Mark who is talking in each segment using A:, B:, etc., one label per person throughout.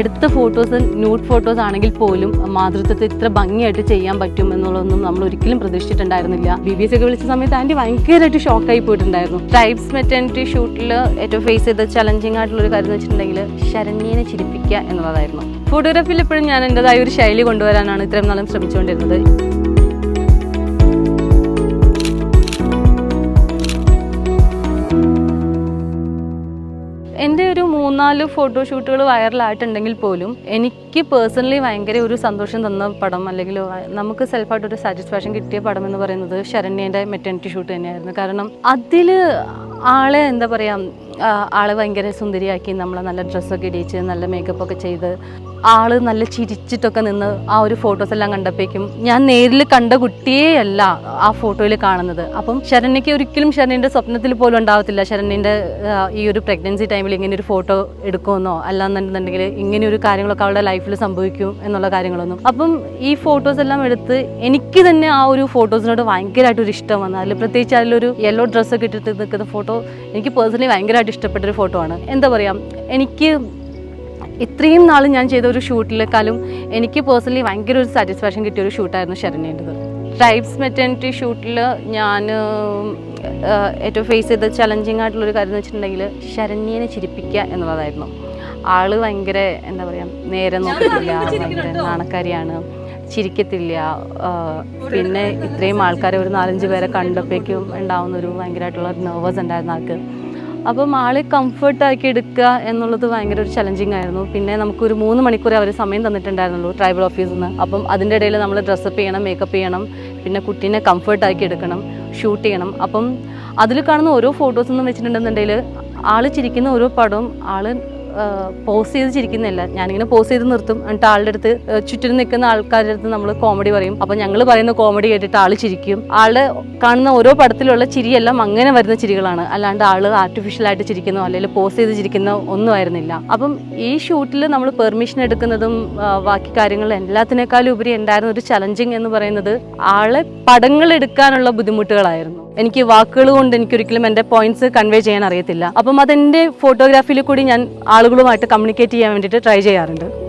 A: എടുത്ത photos nude photos ആണെങ്കിൽ പോലും മാതൃത്വത്തെ ഇത്ര ഭംഗിയായിട്ട് ചെയ്യാൻ പറ്റും എന്നുള്ളതൊന്നും നമ്മൾ ഒരിക്കലും പ്രതീക്ഷിച്ചിട്ടുണ്ടായിരുന്നില്ല. ബി ബി എസ് ഒക്കെ വിളിച്ച സമയത്ത് ആന്റി ഭയങ്കരമായിട്ട് ഷോക്കായി പോയിട്ടുണ്ടായിരുന്നു. ട്രൈബ്സ് മെറ്റേണിറ്റി ഷൂട്ടിൽ ഏറ്റവും ഫേസ് ചെയ്ത ചലഞ്ചിങ് ആയിട്ടുള്ള ഒരു കാര്യം എന്ന് വെച്ചിട്ടുണ്ടെങ്കിൽ ശരണ്യനെ ചിരിപ്പിക്കുക എന്നുള്ളതായിരുന്നു. ഫോട്ടോഗ്രാഫിയിൽ എപ്പോഴും ഞാൻ എന്റെതായ ഒരു ശൈലി കൊണ്ടുവരാനാണ് ഇത്രയും നാളും ശ്രമിച്ചുകൊണ്ടിരുന്നത്. എന്റെ ഒരു മൂന്നാൽ ഫോട്ടോഷൂട്ടുകൾ വൈറലായിട്ടുണ്ടെങ്കിൽ പോലും എനിക്ക് പേഴ്സണലി ഭയങ്കര ഒരു സന്തോഷം തന്ന പടം അല്ലെങ്കിൽ നമുക്ക് സെൽഫായിട്ട് ഒരു സാറ്റിസ്ഫാക്ഷൻ കിട്ടിയ പടം എന്ന് പറയുന്നത് ശരണ്യന്റെ മെറ്റേണിറ്റി ഷൂട്ട് തന്നെയായിരുന്നു. കാരണം അതിൽ ആളെ എന്താ പറയുക ആളെ ഭയങ്കര സുന്ദരിയാക്കി നമ്മളെ നല്ല ഡ്രസ്സൊക്കെ ഇടിച്ച് നല്ല മേക്കപ്പ് ഒക്കെ ചെയ്ത് ആൾ നല്ല ചിരിച്ചിട്ടൊക്കെ നിന്ന് ആ ഒരു ഫോട്ടോസ് എല്ലാം കണ്ടപ്പോഴേക്കും ഞാൻ നേരിൽ കണ്ട കുട്ടിയേ അല്ല ആ ഫോട്ടോയിൽ കാണുന്നത്. അപ്പം ശരണ്യക്ക് ഒരിക്കലും ശരണ്യന്റെ സ്വപ്നത്തിൽ പോലും ഉണ്ടാവത്തില്ല. ശരണ്യന്റെ ഈ ഒരു പ്രഗ്നൻസി ടൈമിൽ ഇങ്ങനെ ഒരു ഫോട്ടോ എടുക്കുമെന്നോ അല്ലാന്നുണ്ടെന്നുണ്ടെങ്കിൽ ഇങ്ങനെ ഒരു കാര്യങ്ങളൊക്കെ അവളുടെ ലൈഫിൽ സംഭവിക്കും എന്നുള്ള കാര്യങ്ങളൊന്നും. അപ്പം ഈ ഫോട്ടോസ് എല്ലാം എടുത്ത് എനിക്ക് തന്നെ ആ ഒരു ഫോട്ടോസിനോട് ഭയങ്കരമായിട്ടൊരു ഇഷ്ടം വന്നു. അതിൽ പ്രത്യേകിച്ച് അതിലൊരു യെല്ലോ ഡ്രസ്സൊക്കെ ഇട്ടിട്ട് നിൽക്കുന്ന ഫോട്ടോ എനിക്ക് പേഴ്സണലി ഭയങ്കരമായിട്ട് ഇഷ്ടപ്പെട്ടൊരു ഫോട്ടോ ആണ്. എന്താ പറയുക എനിക്ക് ഇത്രയും നാൾ ഞാൻ ചെയ്ത ഒരു ഷൂട്ടിലേക്കാളും എനിക്ക് പേഴ്സണലി ഭയങ്കര ഒരു സാറ്റിസ്ഫാക്ഷൻ കിട്ടിയ ഒരു ഷൂട്ടായിരുന്നു ശരണ്യേന്റെത് ട്രൈബ്സ് മെറ്റേണിറ്റി ഷൂട്ടിൽ ഞാൻ ഏറ്റവും ഫേസ് ചെയ്ത ചലഞ്ചിങ് ആയിട്ടുള്ളൊരു കാര്യം എന്ന് വെച്ചിട്ടുണ്ടെങ്കിൽ ശരണ്യനെ ചിരിപ്പിക്കുക എന്നുള്ളതായിരുന്നു. ആൾ ഭയങ്കര എന്താ പറയുക നേരെ നോക്കത്തില്ല ഭയങ്കര നാണക്കാരിയാണ്. ചിരിക്കത്തില്ല പിന്നെ ഇത്രയും ആൾക്കാരെ ഒരു നാലഞ്ച് പേരെ കണ്ടപ്പോഴേക്കും ഉണ്ടാവുന്ന ഒരു ഭയങ്കരമായിട്ടുള്ള നെർവസ് ഉണ്ടായിരുന്നു ആൾക്ക്. അപ്പം ആളെ കംഫർട്ടാക്കി എടുക്കുക എന്നുള്ളത് ഭയങ്കര ഒരു ചലഞ്ചിങ് ആയിരുന്നു. പിന്നെ നമുക്കൊരു മൂന്ന് മണിക്കൂർ അവർ സമയം തന്നിട്ടുണ്ടായിരുന്നുള്ളൂ ട്രൈബൽ ഓഫീസിൽ നിന്ന് അപ്പം അതിന്റെ ഇടയിൽ നമ്മൾ ഡ്രസ്സപ്പ് ചെയ്യണം മേക്കപ്പ് ചെയ്യണം പിന്നെ കുട്ടീനെ കംഫർട്ടാക്കി എടുക്കണം ഷൂട്ട് ചെയ്യണം. അപ്പം അതിൽ കാണുന്ന ഓരോ ഫോട്ടോസ് എന്ന് വെച്ചിട്ടുണ്ടെന്നുണ്ടെങ്കിൽ ആൾ ചിരിക്കുന്ന ഓരോ പടവും ആൾ പോസ് ചെയ്ത് ചിരിക്കുന്നില്ല ഞാനിങ്ങനെ പോസ് ചെയ്ത് നിർത്തും. എന്നിട്ട് ആളുടെ അടുത്ത് ചുറ്റിനും നിൽക്കുന്ന ആൾക്കാരുടെ അടുത്ത് നമ്മൾ കോമഡി പറയും. അപ്പം ഞങ്ങൾ പറയുന്ന കോമഡി കേട്ടിട്ട് ആൾ ചിരിക്കും. ആളുടെ കാണുന്ന ഓരോ പടത്തിലുള്ള ചിരിയെല്ലാം അങ്ങനെ വരുന്ന ചിരികളാണ്. അല്ലാണ്ട് ആൾ ആർട്ടിഫിഷ്യലായിട്ട് ചിരിക്കുന്നോ അല്ലെങ്കിൽ പോസ് ചെയ്ത് ചിരിക്കുന്നോ ഒന്നും ആയിരുന്നില്ല. അപ്പം ഈ ഷൂട്ടിൽ നമ്മൾ പെർമിഷൻ എടുക്കുന്നതും ബാക്കി കാര്യങ്ങളും എല്ലാത്തിനേക്കാളും ഉപരി ഉണ്ടായിരുന്ന ഒരു ചലഞ്ചിങ് എന്ന് പറയുന്നത് ആളെ പടങ്ങൾ എടുക്കാനുള്ള ബുദ്ധിമുട്ടുകളായിരുന്നു. എനിക്ക് വാക്കുകൾ കൊണ്ട് എനിക്കൊരിക്കലും എന്റെ പോയിന്റ്സ് കൺവേ ചെയ്യാൻ അറിയത്തില്ല. അപ്പം അതെന്റെ ഫോട്ടോഗ്രാഫിയിൽ കൂടി ഞാൻ ആളുകളുമായിട്ട് കമ്മ്യൂണിക്കേറ്റ് ചെയ്യാൻ വേണ്ടിയിട്ട് ട്രൈ ചെയ്യാറുണ്ട്.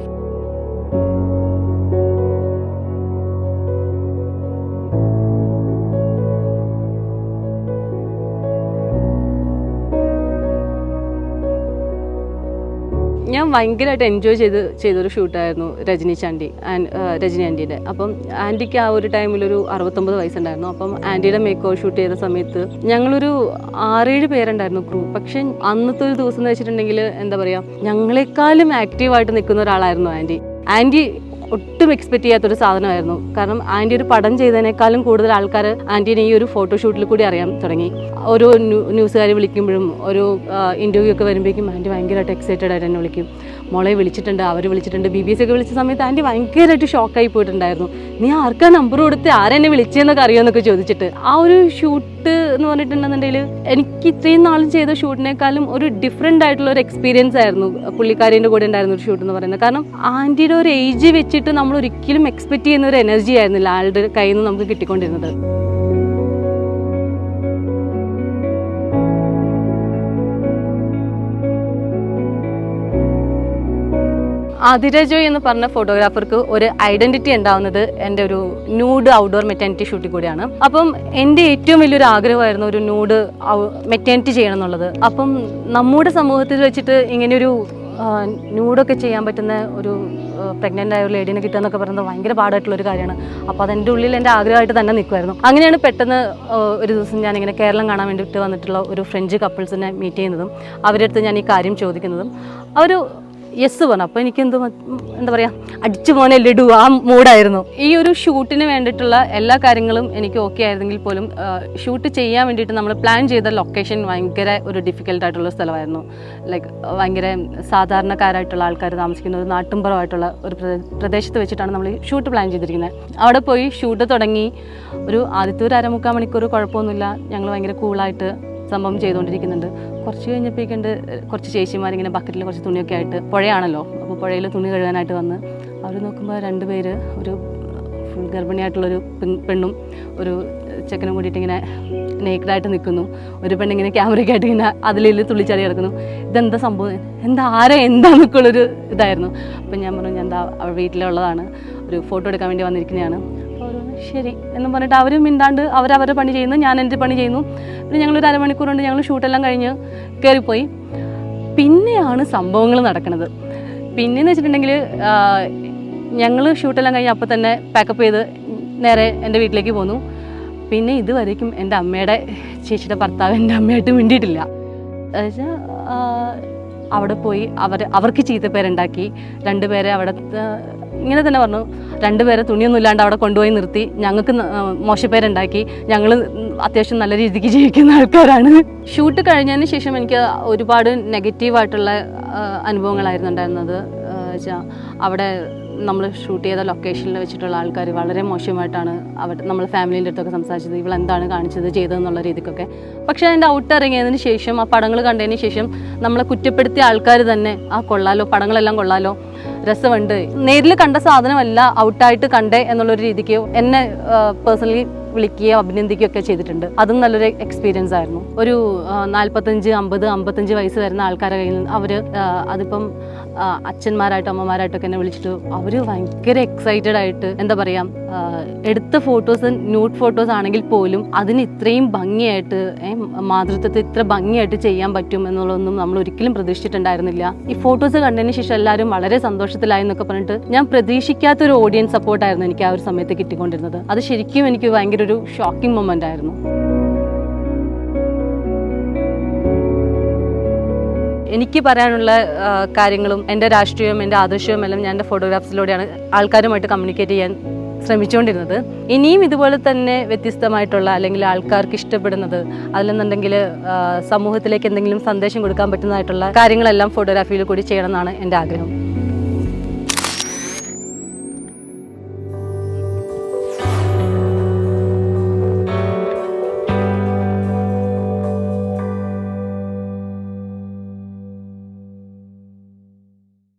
A: ഞാൻ ഭയങ്കരമായിട്ട് എൻജോയ് ചെയ്ത് ചെയ്തൊരു ഷൂട്ടായിരുന്നു രജനി ചാണ്ടി ആൻഡ് രജനി ആന്റിയുടെ അപ്പം ആന്റിക്ക് ആ ഒരു ടൈമിൽ ഒരു അറുപത്തൊമ്പത് വയസ്സുണ്ടായിരുന്നു. അപ്പം ആന്റിയുടെ മേക്ക് ഓവർ ഷൂട്ട് ചെയ്ത സമയത്ത് ഞങ്ങളൊരു ആറേഴ് പേരുണ്ടായിരുന്നു ക്രൂ പക്ഷെ അന്നത്തെ ഒരു ദിവസം എന്ന് വെച്ചിട്ടുണ്ടെങ്കിൽ എന്താ പറയുക ഞങ്ങളെക്കാളും ആക്റ്റീവായിട്ട് നിൽക്കുന്ന ഒരാളായിരുന്നു ആന്റി ആന്റി ഒട്ടും എക്സ്പെക്ട് ചെയ്യാത്തൊരു സാധനമായിരുന്നു. കാരണം ആന്റി ഒരു പടം ചെയ്തതിനേക്കാളും കൂടുതൽ ആൾക്കാർ ആന്റീനെ ഈ ഒരു ഫോട്ടോഷൂട്ടിൽ കൂടി അറിയാൻ തുടങ്ങി. ഓരോ ന്യൂസുകാർ വിളിക്കുമ്പോഴും ഒരു ഇന്റർവ്യൂ ഒക്കെ വരുമ്പോഴേക്കും ആന്റി ഭയങ്കരമായിട്ട് എക്സൈറ്റഡ് ആയിട്ട് എന്നെ വിളിക്കും. മോളെ വിളിച്ചിട്ടുണ്ട് അവർ വിളിച്ചിട്ടുണ്ട് ബി ബി എസ് ഒക്കെ വിളിച്ച സമയത്ത് ആന്റി ഭയങ്കരമായിട്ട് ഷോക്കായി പോയിട്ടുണ്ടായിരുന്നു. നീ ആർക്കാ നമ്പർ കൊടുത്ത് ആരെന്നെ വിളിച്ചതെന്നൊക്കെ അറിയുമെന്നൊക്കെ ചോദിച്ചിട്ട്. ആ ഒരു ഷൂട്ട് എന്ന് പറഞ്ഞിട്ടുണ്ടെന്നുണ്ടെങ്കിൽ എനിക്ക് ഇത്രയും നാളും ചെയ്ത ഷൂട്ടിനേക്കാളും ഒരു ഡിഫറെന്റ് ആയിട്ടുള്ള ഒരു എക്സ്പീരിയൻസ് ആയിരുന്നു പുള്ളിക്കാരിന്റെ കൂടെ ഉണ്ടായിരുന്ന ഒരു ഷൂട്ട് എന്ന് പറയുന്നത്. കാരണം ആന്റിയുടെ ഒരു ഏജ് വെച്ചിട്ട് നമ്മൾ ഒരിക്കലും എക്സ്പെക്ട് ചെയ്യുന്ന ഒരു എനർജി ആയിരുന്നില്ല ആളുടെ കയ്യിൽ നിന്ന് നമുക്ക് കിട്ടിക്കൊണ്ടിരുന്നത്. അതിരജോയ് എന്ന് പറഞ്ഞ ഫോട്ടോഗ്രാഫർക്ക് ഒരു ഐഡന്റിറ്റി ഉണ്ടാവുന്നത് എന്റെ ഒരു ന്യൂഡ് ഔട്ട്ഡോർ മെറ്റേണിറ്റി ഷൂട്ടിൽ കൂടിയാണ്. അപ്പം എന്റെ ഏറ്റവും വലിയൊരു ആഗ്രഹമായിരുന്നു ഒരു ന്യൂഡ് മെറ്റേണിറ്റി ചെയ്യണം എന്നുള്ളത്. അപ്പം നമ്മുടെ സമൂഹത്തിൽ വെച്ചിട്ട് ഇങ്ങനെയൊരു ന്യൂഡൊക്കെ ചെയ്യാൻ പറ്റുന്ന ഒരു പ്രഗ്നന്റ് ആയ ഒരു ലേഡീനെ കിട്ടുക പറയുന്നത് ഭയങ്കര പാടായിട്ടുള്ള ഒരു കാര്യമാണ്. അപ്പോൾ അതെന്റെ ഉള്ളിൽ എന്റെ ആഗ്രഹമായിട്ട് തന്നെ നിൽക്കുമായിരുന്നു അങ്ങനെയാണ് പെട്ടെന്ന് ഒരു ദിവസം ഞാനിങ്ങനെ കേരളം കാണാൻ വേണ്ടിയിട്ട് വന്നിട്ടുള്ള ഒരു ഫ്രഞ്ച് കപ്പിൾസിനെ മീറ്റ് ചെയ്യുന്നതും അവരുടെ അടുത്ത് ഞാൻ ഈ കാര്യം ചോദിക്കുന്നതും. അവർ യെസ് പറഞ്ഞു. അപ്പോൾ എനിക്ക് എന്തോ എന്താ പറയുക അടിച്ചു മോനെ ലഡു ആ മൂഡായിരുന്നു. ഈ ഒരു ഷൂട്ടിന് വേണ്ടിയിട്ടുള്ള എല്ലാ കാര്യങ്ങളും എനിക്ക് ഓക്കെ ആയിരുന്നെങ്കിൽ പോലും ഷൂട്ട് ചെയ്യാൻ വേണ്ടിയിട്ട് നമ്മൾ പ്ലാൻ ചെയ്ത ലൊക്കേഷൻ ഭയങ്കര ഒരു ഡിഫിക്കൽട്ട് ആയിട്ടുള്ള സ്ഥലമായിരുന്നു. ലൈക്ക് ഭയങ്കര സാധാരണക്കാരായിട്ടുള്ള ആൾക്കാർ താമസിക്കുന്ന ഒരു നാട്ടുംപുറമായിട്ടുള്ള ഒരു പ്രദേ- പ്രദേശത്ത് വെച്ചിട്ടാണ് നമ്മൾ ഷൂട്ട് പ്ലാൻ ചെയ്തിരിക്കുന്നത് അവിടെ പോയി ഷൂട്ട് തുടങ്ങി. ഒരു ആദ്യത്തെ ഒരു അരമുക്കാൽ മണിക്കൂർ കുഴപ്പമൊന്നുമില്ല. ഞങ്ങൾ ഭയങ്കര കൂളായിട്ട് സംഭവം ചെയ്തുകൊണ്ടിരിക്കുന്നുണ്ട്. കുറച്ച് കഴിഞ്ഞപ്പോഴേക്കുണ്ട് കുറച്ച് ചേച്ചിമാരിങ്ങനെ ബക്കറ്റിൽ കുറച്ച് തുണിയൊക്കെ ആയിട്ട് പുഴയാണല്ലോ അപ്പോൾ പുഴയിൽ തുണി കഴുകാനായിട്ട് വന്ന് അവർ നോക്കുമ്പോൾ രണ്ട് പേര് ഒരു ഗർഭിണിയായിട്ടുള്ളൊരു പെണ്ണും ഒരു ചെക്കനും കൂടിയിട്ട് ഇങ്ങനെ നേക്കഡായിട്ട് നിൽക്കുന്നു ഒരു പെണ്ണിങ്ങനെ ക്യാമറയ്ക്കായിട്ട് ഇങ്ങനെ അതിലിൽ തുള്ളിച്ചാടി കിടക്കുന്നു. ഇതെന്താ സംഭവം? എന്താ ആരെ എന്താ നിൽക്കുള്ളൊരു ഇതായിരുന്നു. അപ്പം ഞാൻ പറഞ്ഞു ഞാൻ എന്താ വീട്ടിലുള്ളതാണ്. ഒരു ഫോട്ടോ എടുക്കാൻ വേണ്ടി വന്നിരിക്കുന്നതാണ്. ശരി എന്ന് പറഞ്ഞിട്ട് അവരും മിണ്ടാണ്ട് അവരവരുടെ പണി ചെയ്യുന്നു ഞാൻ എന്റെ പണി ചെയ്യുന്നു. പിന്നെ ഞങ്ങളൊരു അരമണിക്കൂർ കൊണ്ട് ഞങ്ങൾ ഷൂട്ടെല്ലാം കഴിഞ്ഞ് കയറിപ്പോയി പിന്നെയാണ് സംഭവങ്ങൾ നടക്കുന്നത് പിന്നെയെന്ന് വെച്ചിട്ടുണ്ടെങ്കിൽ ഞങ്ങൾ ഷൂട്ടെല്ലാം കഴിഞ്ഞ് അപ്പോൾ തന്നെ പാക്കപ്പ് ചെയ്ത് നേരെ എന്റെ വീട്ടിലേക്ക് പോന്നു. പിന്നെ ഇതുവരേക്കും എന്റെ അമ്മയുടെ ചേച്ചിയുടെ ഭർത്താവ് എന്റെ അമ്മയായിട്ട് മിണ്ടിയിട്ടില്ല. എന്നുവെച്ചാൽ അവിടെ പോയി അവർ അവർക്ക് ചീത്തപ്പേരുണ്ടാക്കി. രണ്ടുപേരെ അവിടുത്തെ ഇങ്ങനെ തന്നെ പറഞ്ഞു. രണ്ടുപേരെ തുണിയൊന്നും ഇല്ലാണ്ട് അവിടെ കൊണ്ടുപോയി നിർത്തി. ഞങ്ങൾക്ക് മോശപ്പേരുണ്ടാക്കി. ഞങ്ങൾ അത്യാവശ്യം നല്ല രീതിക്ക് ജീവിക്കുന്ന ആൾക്കാരാണ്. ഷൂട്ട് കഴിഞ്ഞതിന് ശേഷം എനിക്ക് ഒരുപാട് നെഗറ്റീവായിട്ടുള്ള അനുഭവങ്ങളായിരുന്നു ഉണ്ടായിരുന്നത്. വെച്ചാൽ അവിടെ നമ്മൾ ഷൂട്ട് ചെയ്ത ലൊക്കേഷനിൽ വെച്ചിട്ടുള്ള ആൾക്കാർ വളരെ മോശമായിട്ടാണ് അവർ നമ്മൾ ഫാമിലീന്റെ അടുത്തൊക്കെ സംസാരിച്ചത്. ഇവൾ എന്താണ് കാണിച്ചത് ചെയ്തതെന്നുള്ള രീതിക്കൊക്കെ. പക്ഷേ അതിന്റെ ഔട്ട് ഇറങ്ങിയതിന് ശേഷം ആ പടങ്ങൾ കണ്ടതിന് ശേഷം നമ്മളെ കുറ്റപ്പെടുത്തിയ ആൾക്കാർ തന്നെ ആ കൊള്ളാലോ പടങ്ങളെല്ലാം കൊള്ളാലോ രസമുണ്ട്. നേരിൽ കണ്ട സാധനമല്ല ഔട്ടായിട്ട് കണ്ടേ എന്നുള്ളൊരു രീതിക്ക് എന്നെ പേഴ്സണലി വിളിക്കുകയോ അഭിനന്ദിക്കുകയോ ഒക്കെ ചെയ്തിട്ടുണ്ട്. അതും നല്ലൊരു എക്സ്പീരിയൻസ് ആയിരുന്നു. ഒരു നാൽപ്പത്തഞ്ച് അമ്പത് അമ്പത്തഞ്ച് വയസ്സ് വരുന്ന ആൾക്കാരെ കയ്യിൽ അവർ അതിപ്പം അച്ഛന്മാരായിട്ടും അമ്മമാരായിട്ടൊക്കെ എന്നെ വിളിച്ചിട്ട് അവർ ഭയങ്കര എക്സൈറ്റഡ് ആയിട്ട് എന്താ പറയുക എടുത്ത ഫോട്ടോസ് ന്യൂഡ് ഫോട്ടോസ് ആണെങ്കിൽ പോലും അതിന് ഇത്രയും ഭംഗിയായിട്ട് മാതൃത്വത്തെ ഇത്ര ഭംഗിയായിട്ട് ചെയ്യാൻ പറ്റും എന്നുള്ളതൊന്നും നമ്മൾ ഒരിക്കലും പ്രതീക്ഷിച്ചിട്ടുണ്ടായിരുന്നില്ല. ഈ ഫോട്ടോസ് കണ്ടതിന് ശേഷം എല്ലാവരും വളരെ സന്തോഷത്തിലായി എന്നൊക്കെ പറഞ്ഞിട്ട് ഞാൻ പ്രതീക്ഷിക്കാത്ത ഒരു ഓഡിയൻസ് സപ്പോർട്ടായിരുന്നു എനിക്ക് ആ ഒരു സമയത്ത് കിട്ടിക്കൊണ്ടിരുന്നത്. അത് ശരിക്കും എനിക്ക് ഭയങ്കര ഒരു ഷോക്കിംഗ് മൊമെന്റ് ആയിരുന്നു. എനിക്ക് പറയാനുള്ള കാര്യങ്ങളും എന്റെ രാഷ്ട്രീയവും എന്റെ ആദർശവും എല്ലാം ഞാൻ എന്റെ ഫോട്ടോഗ്രാഫ്സിലൂടെയാണ് ആൾക്കാരുമായിട്ട് കമ്മ്യൂണിക്കേറ്റ് ചെയ്യാൻ ശ്രമിച്ചുകൊണ്ടിരുന്നത്. ഇനിയും ഇതുപോലെ തന്നെ വ്യത്യസ്തമായിട്ടുള്ള അല്ലെങ്കിൽ ആൾക്കാർക്ക് ഇഷ്ടപ്പെടുന്നത് അതിലെന്നുണ്ടെങ്കിൽ സമൂഹത്തിലേക്ക് എന്തെങ്കിലും സന്ദേശം കൊടുക്കാൻ പറ്റുന്നതായിട്ടുള്ള കാര്യങ്ങളെല്ലാം ഫോട്ടോഗ്രാഫിയിൽ കൂടി ചെയ്യണമെന്നാണ് എന്റെ ആഗ്രഹം.